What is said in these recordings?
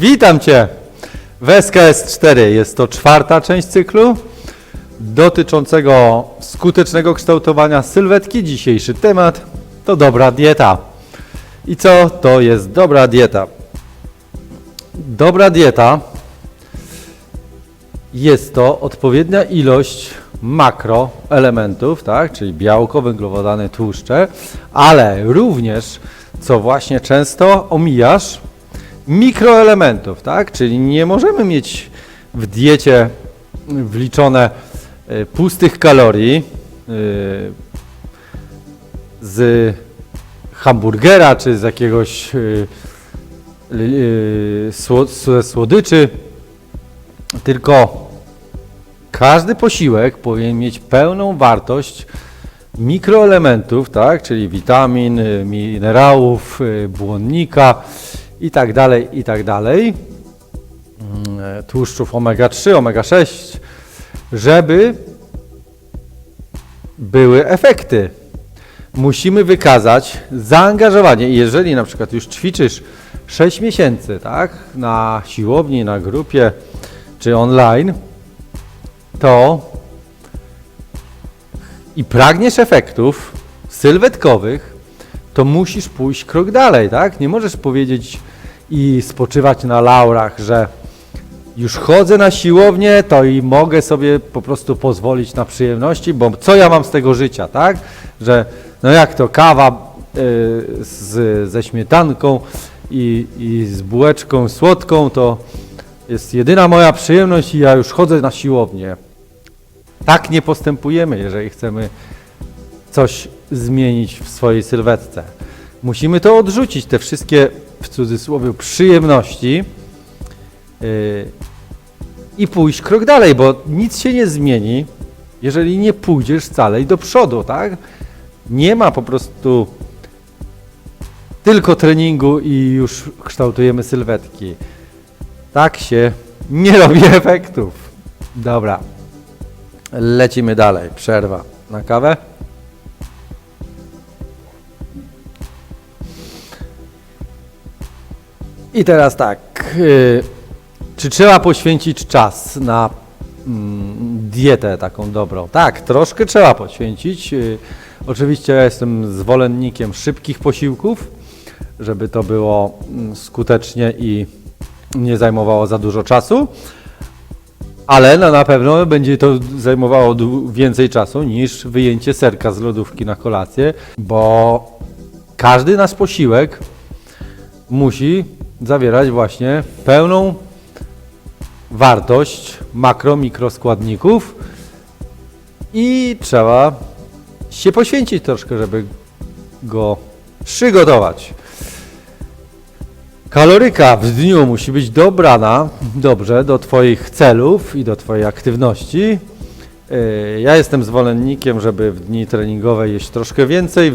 Witam Cię w SKS4. Jest to czwarta część cyklu dotyczącego skutecznego kształtowania sylwetki. Dzisiejszy temat to dobra dieta. I co to jest dobra dieta? Dobra dieta jest to odpowiednia ilość makroelementów, tak, czyli białko, węglowodany, tłuszcze, ale również, co właśnie często omijasz, mikroelementów, tak, czyli nie możemy mieć w diecie wliczone e, pustych kalorii e, z hamburgera czy z jakiegoś ze słodyczy, tylko każdy posiłek powinien mieć pełną wartość mikroelementów, tak, czyli witamin, y, minerałów, y, błonnika i tak dalej, i tak dalej, Mm, tłuszczów omega-3, omega-6, żeby były efekty. Musimy wykazać zaangażowanie. Jeżeli na przykład już ćwiczysz 6 miesięcy, tak, na siłowni, na grupie czy online, to i pragniesz efektów sylwetkowych, to musisz pójść krok dalej, tak? Nie możesz powiedzieć i spoczywać na laurach, że już chodzę na siłownię, to i mogę sobie po prostu pozwolić na przyjemności, bo co ja mam z tego życia, tak? Że no jak to kawa y, z, ze śmietanką i, i z bułeczką słodką, to jest jedyna moja przyjemność i ja już chodzę na siłownię. Tak nie postępujemy, jeżeli chcemy coś zmienić w swojej sylwetce. Musimy to odrzucić, te wszystkie w cudzysłowie przyjemności yy, i pójść krok dalej, bo nic się nie zmieni, jeżeli nie pójdziesz dalej do przodu, tak? Nie ma po prostu tylko treningu i już kształtujemy sylwetki. Tak się nie robi efektów. Dobra. Lecimy dalej. Przerwa na kawę. I teraz tak. y, Czy trzeba poświęcić czas na mm, dietę taką dobrą? Tak, troszkę trzeba poświęcić. Y, Oczywiście ja jestem zwolennikiem szybkich posiłków, żeby to było mm, skutecznie i nie zajmowało za dużo czasu. Ale no, na pewno będzie to zajmowało więcej czasu niż wyjęcie serka z lodówki na kolację, bo każdy nasz posiłek musi zawierać właśnie pełną wartość makro, mikroskładników i trzeba się poświęcić troszkę, żeby go przygotować. Kaloryka w dniu musi być dobrana dobrze do Twoich celów i do Twojej aktywności. Yy, Ja jestem zwolennikiem, żeby w dni treningowe jeść troszkę więcej,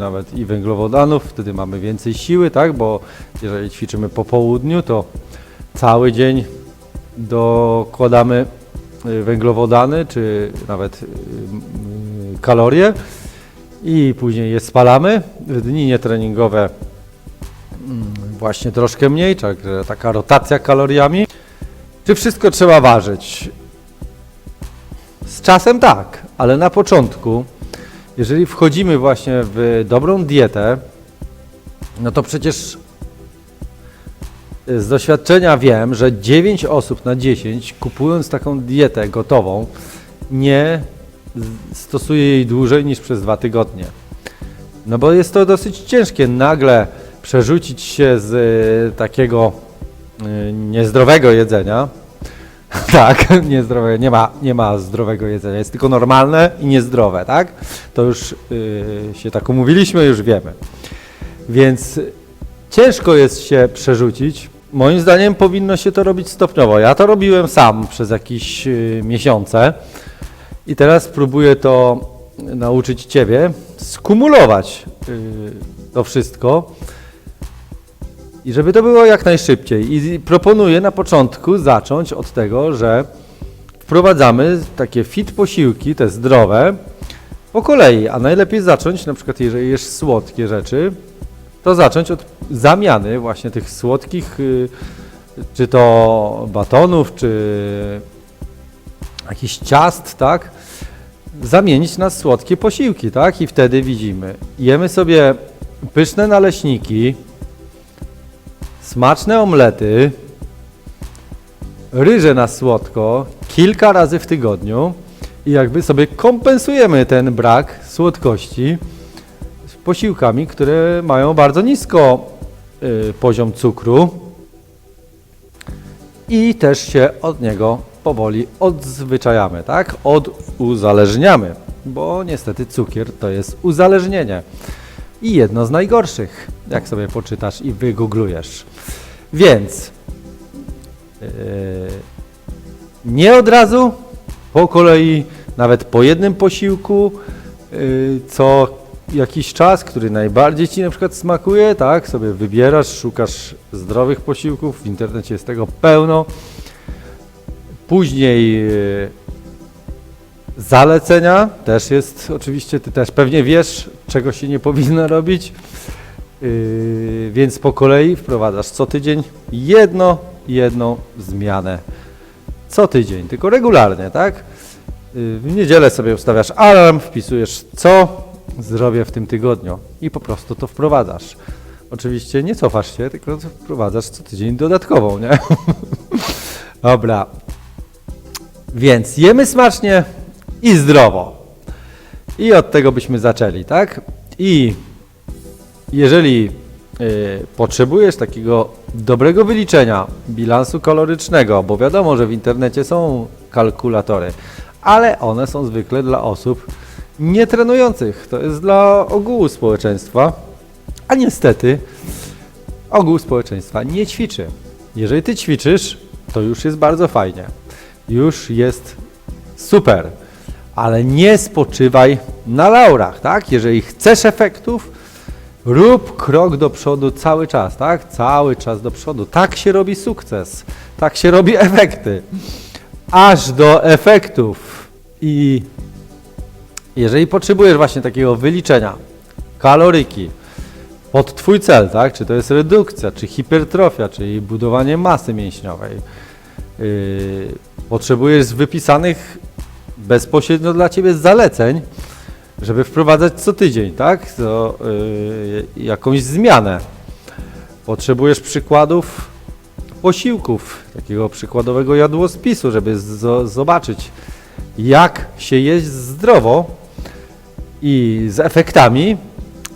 nawet i węglowodanów, wtedy mamy więcej siły, tak? Bo jeżeli ćwiczymy po południu, to cały dzień dokładamy yy, węglowodany, czy nawet yy, kalorie i później je spalamy. W dni nietreningowe właśnie troszkę mniej, także taka rotacja kaloriami. Czy wszystko trzeba ważyć? Czasem tak, ale na początku, jeżeli wchodzimy właśnie w dobrą dietę, no to przecież z doświadczenia wiem, że 9 osób na 10 kupując taką dietę gotową nie stosuje jej dłużej niż przez dwa tygodnie. No bo jest to dosyć ciężkie nagle przerzucić się z y, takiego y, niezdrowego jedzenia. tak, niezdrowe, nie ma, nie ma zdrowego jedzenia, jest tylko normalne i niezdrowe, tak? To już y, się tak umówiliśmy, już wiemy. Więc ciężko jest się przerzucić. Moim zdaniem powinno się to robić stopniowo. Ja to robiłem sam przez jakieś y, miesiące i teraz próbuję to nauczyć Ciebie skumulować y, to wszystko i żeby to było jak najszybciej. I proponuję na początku zacząć od tego, że wprowadzamy takie fit posiłki, te zdrowe, po kolei, a najlepiej zacząć, na przykład jeżeli jesz słodkie rzeczy, to zacząć od zamiany właśnie tych słodkich, y, czy to batonów, czy jakichś ciast, tak? Zamienić na słodkie posiłki, tak? I wtedy widzimy, jemy sobie pyszne naleśniki, smaczne omlety, ryże na słodko kilka razy w tygodniu. I jakby sobie kompensujemy ten brak słodkości posiłkami, które mają bardzo nisko y, poziom cukru. I też się od niego powoli odzwyczajamy, tak? Oduzależniamy, bo niestety cukier to jest uzależnienie i jedno z najgorszych, jak sobie poczytasz i wygooglujesz. Więc yy, nie od razu, po kolei, nawet po jednym posiłku, yy, co jakiś czas, który najbardziej Ci na przykład smakuje, tak, sobie wybierasz, szukasz zdrowych posiłków, w internecie jest tego pełno. Później yy, zalecenia, też jest oczywiście, Ty też pewnie wiesz, czego się nie powinno robić, Yy, więc po kolei wprowadzasz co tydzień jedno, jedną zmianę. Co tydzień, tylko regularnie, tak? Yy, w niedzielę sobie ustawiasz alarm, wpisujesz co zrobię w tym tygodniu i po prostu to wprowadzasz. Oczywiście nie cofasz się, tylko wprowadzasz co tydzień dodatkową, nie? Dobra. Więc jemy smacznie i zdrowo. I od tego byśmy zaczęli, tak? I jeżeli y, potrzebujesz takiego dobrego wyliczenia bilansu kalorycznego, bo wiadomo, że w internecie są kalkulatory, ale one są zwykle dla osób nietrenujących. To jest dla ogółu społeczeństwa, a niestety ogół społeczeństwa nie ćwiczy. Jeżeli ty ćwiczysz, to już jest bardzo fajnie. Już jest super, ale nie spoczywaj na laurach, tak? Jeżeli chcesz efektów, Rób krok do przodu cały czas, tak? Cały czas do przodu. Tak się robi sukces. Tak się robi efekty. Aż do efektów. I jeżeli potrzebujesz właśnie takiego wyliczenia, kaloryki, pod Twój cel, tak? Czy to jest redukcja, czy hipertrofia, czyli budowanie masy mięśniowej. Yy, potrzebujesz wypisanych bezpośrednio dla Ciebie zaleceń, żeby wprowadzać co tydzień, tak? To, yy, jakąś zmianę. Potrzebujesz przykładów posiłków, takiego przykładowego jadłospisu, żeby z- zobaczyć, jak się jeść zdrowo i z efektami,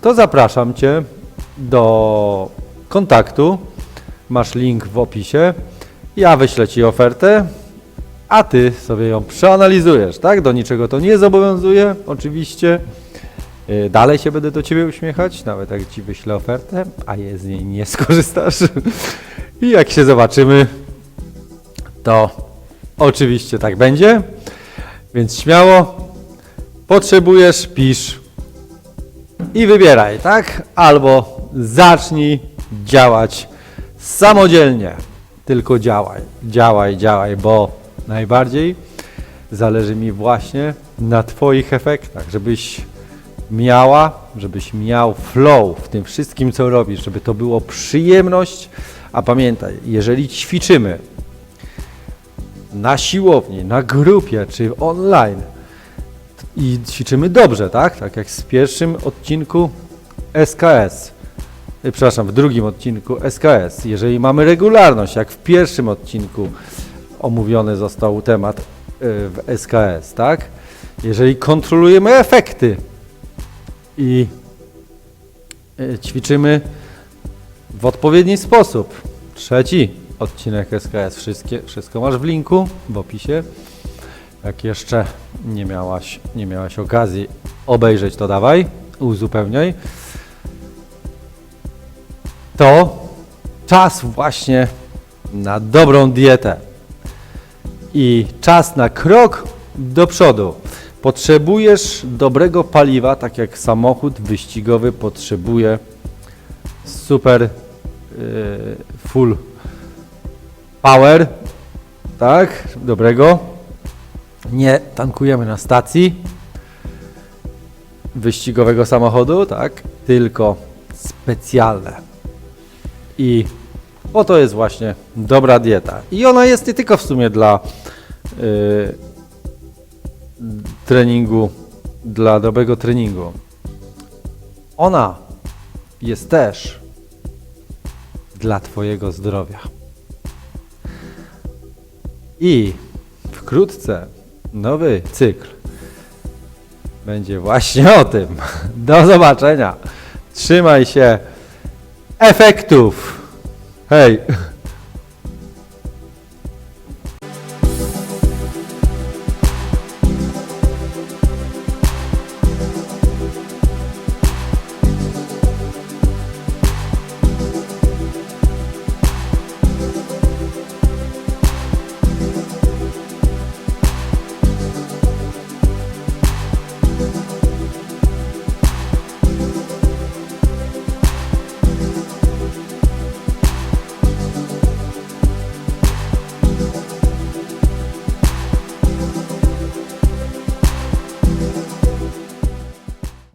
to zapraszam Cię do kontaktu. Masz link w opisie. Ja wyślę Ci ofertę, a Ty sobie ją przeanalizujesz, tak? Do niczego to nie zobowiązuje, oczywiście. Yy, Dalej się będę do Ciebie uśmiechać, nawet jak Ci wyślę ofertę, a je z niej nie skorzystasz. I jak się zobaczymy, to oczywiście tak będzie. Więc śmiało, potrzebujesz, pisz i wybieraj, tak? Albo zacznij działać samodzielnie. Tylko działaj, działaj, działaj, bo najbardziej zależy mi właśnie na Twoich efektach, żebyś miała, żebyś miał flow w tym wszystkim, co robisz, żeby to było przyjemność. A pamiętaj, jeżeli ćwiczymy na siłowni, na grupie czy online i ćwiczymy dobrze, tak? Tak jak w pierwszym odcinku SKS. Y, Przepraszam, w drugim odcinku SKS. Jeżeli mamy regularność, jak w pierwszym odcinku omówiony został temat y, w SKS, tak? Jeżeli kontrolujemy efekty i y, ćwiczymy w odpowiedni sposób. Trzeci odcinek SKS. Wszystkie, wszystko masz w linku w opisie. Jak jeszcze nie miałaś, nie miałaś okazji obejrzeć, to dawaj, uzupełniaj. To czas właśnie na dobrą dietę i czas na krok do przodu. Potrzebujesz dobrego paliwa, tak jak samochód wyścigowy potrzebuje super yy, full power, tak, dobrego. Nie tankujemy na stacji wyścigowego samochodu, tak, tylko specjalne. I oto jest właśnie dobra dieta. I ona jest nie tylko w sumie dla y, treningu, dla dobrego treningu. Ona jest też dla Twojego zdrowia. I wkrótce nowy cykl będzie właśnie o tym. Do zobaczenia. Trzymaj się efektów. Hei!